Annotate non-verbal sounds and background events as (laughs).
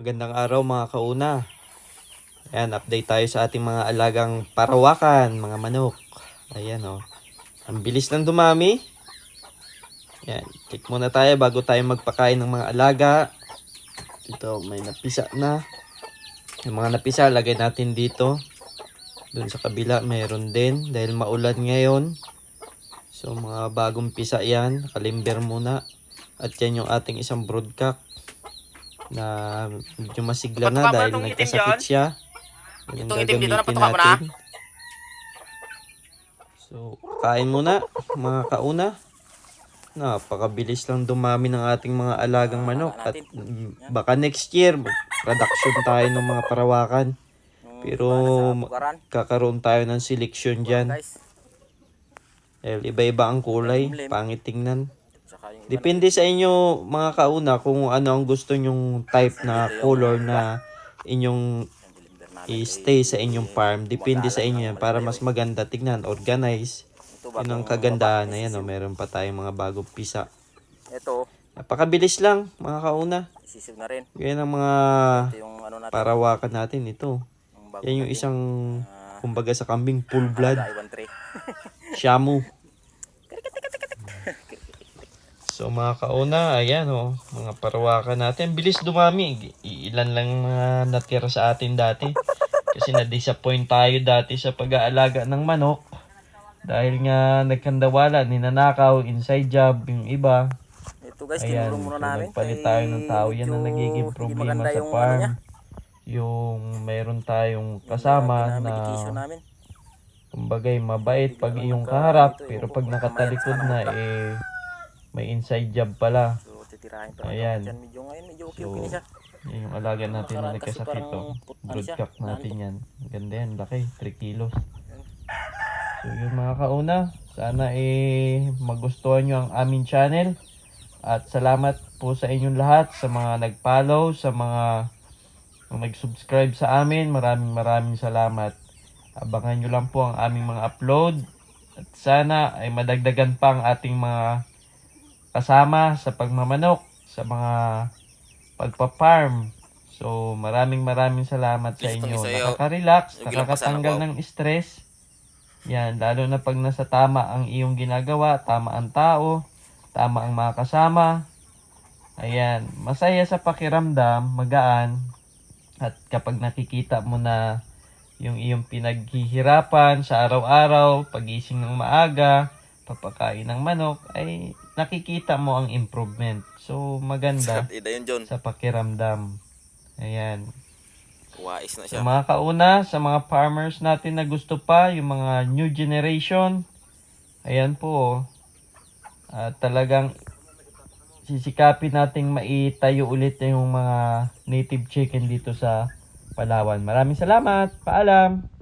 Magandang araw mga kauna. Ayan, update tayo sa ating mga alagang parawakan, mga manok. Ayan o. Oh. Ang bilis ng dumami. Ayan, check muna tayo bago tayo magpakain ng mga alaga. Dito, may napisa na. Yung mga napisa, lagay natin dito. Doon sa kabila, mayroon din. Dahil maulan ngayon. So, mga bagong pisa yan. Kalimber muna. At yan yung ating isang broodcock na medyo masigla na dahil nagkasakit siya. Yan ang Itong itim dito, gagamitin napatuka mo na? natin. So, kain muna mga kauna. Napakabilis lang dumami ng ating mga alagang manok at baka next year production tayo ng mga parawakan. Pero Bukaran. kakaroon tayo ng seleksyon dyan. Dahil iba-iba ang kulay, pangit tingnan. Yung Depende sa inyo mga kauna kung ano ang gusto nyong type na color na inyong i-stay sa inyong farm. Depende sa inyo yan para mas maganda tignan, organize. Yun ang kagandahan na yan. Oh. Meron pa tayong mga bagong pisa. Ito, Napakabilis lang mga kauna. isisiw na rin. Yan ang mga ano natin. parawakan natin ito. Yan yung isang kumbaga sa kambing full blood. Iwan tray. (laughs) Shamu. So mga kauna, ayan oh, mga parawakan natin. Bilis dumami. Ilan lang mga natira sa atin dati. Kasi na-disappoint tayo dati sa pag-aalaga ng manok. Dahil nga nagkandawala, ninanakaw, inside job, yung iba. Ito guys, Ayan, muna so namin. nagpalit tayo ng tao. Yan ang nagiging problema sa ano farm. niya, Yung meron tayong kasama yung na medication namin. kumbagay mabait pag iyong kaharap pero pag nakatalikod na eh may inside job pala. So, titirahin pa Ayan. Dyan, medyo ngayon, medyo okay, So, okay na siya. Yan yung alaga natin na nagkasakit parang to. Broodcock natin yan. Ganda yan, laki. 3 kilos. So yun mga kauna, sana eh magustuhan nyo ang aming channel. At salamat po sa inyong lahat, sa mga nag-follow, sa mga mga nag-subscribe sa amin. Maraming maraming salamat. Abangan nyo lang po ang aming mga upload. At sana ay madagdagan pa ang ating mga kasama sa pagmamanok, sa mga pagpa-farm. So, maraming maraming salamat sa inyo. Nakaka-relax, nakakatanggal ginapasama ng stress. Yan, lalo na pag nasa tama ang iyong ginagawa, tama ang tao, tama ang mga kasama. Ayan, masaya sa pakiramdam, magaan. At kapag nakikita mo na yung iyong pinaghihirapan sa araw-araw, pagising ng maaga, papakain ng manok, ay nakikita mo ang improvement. So, maganda Ida yun, John. sa pakiramdam. Ayan. Wais na Sa mga kauna, sa mga farmers natin na gusto pa, yung mga new generation, ayan po. Ah, talagang sisikapin nating maitayo ulit yung mga native chicken dito sa Palawan. Maraming salamat. Paalam.